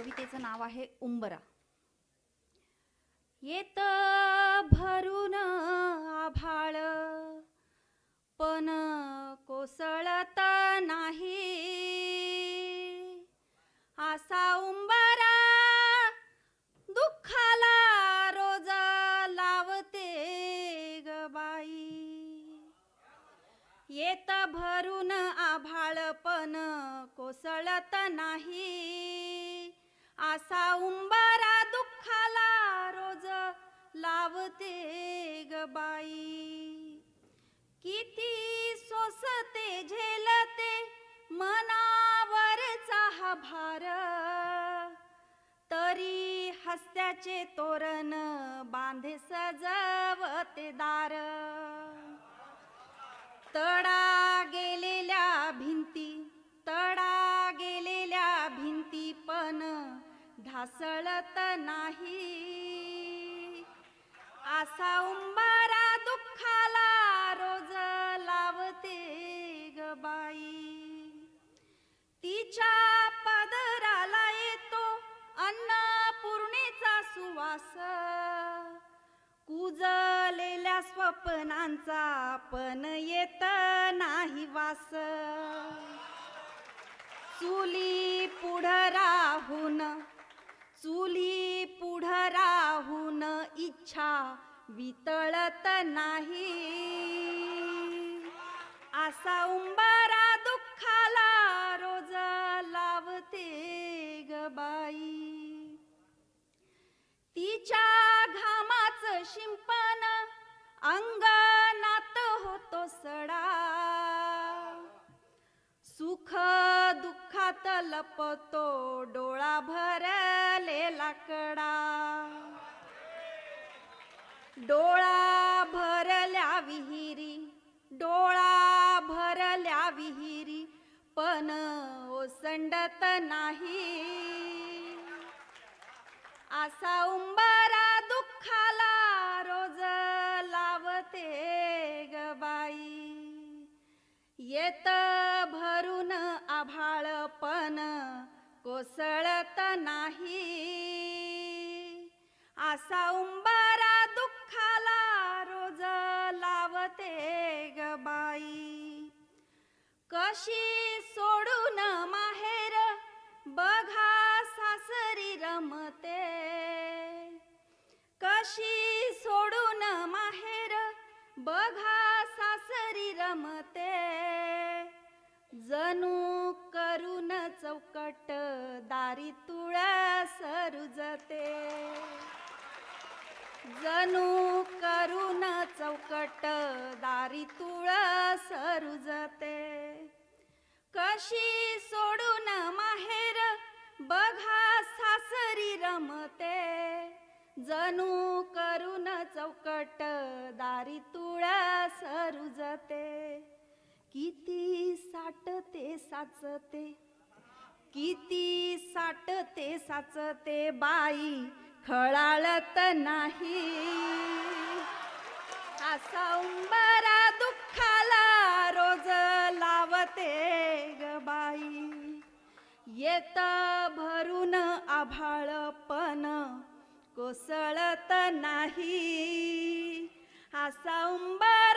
कवितेचं नाव आहे उंबरा. येत भरून आभाळ पण कोसळत नाही. असा उंबरा दुःखाला रोज लावते ग बाई. येत भरून आभाळ पण कोसळत नाही. हस्त्याचे तोरण बांधे सजवते दार. तडा गेलेल्या भिंती तडा गेलेल्या भिंती पण ढासळत नाही. स्वप्नांचा पण येत नाही वास. चुली पुढं राहून चुली पुढं राहून इच्छा वितळत नाही डोळा भरल्या विहिरी डोळा भरल्या विहिरी पण ओसंडत नाही. असा उंबारा दुःखाला रोज लावते ग बाई. येत भरून आभाळ पण कोसळत नाही. कशी सोडून माहेर बघा सासरी रमते. कशी सोडून माहेर बघा सासरी रमते. जणू करून चौकट दारी तुळ सरुजते जणू करून चौकट दारी तुळ सरुजते कशी सोडून माहेर? बघा सासरी रमते. जणू करून चौकट दारी तुळ सरुजते. किती साठते साचते. किती साठते साचते बाई खळाळत नाही. असा उंबरा दुःखाला येता भरून आभाळपण कोसळत नाही. हा सौंबा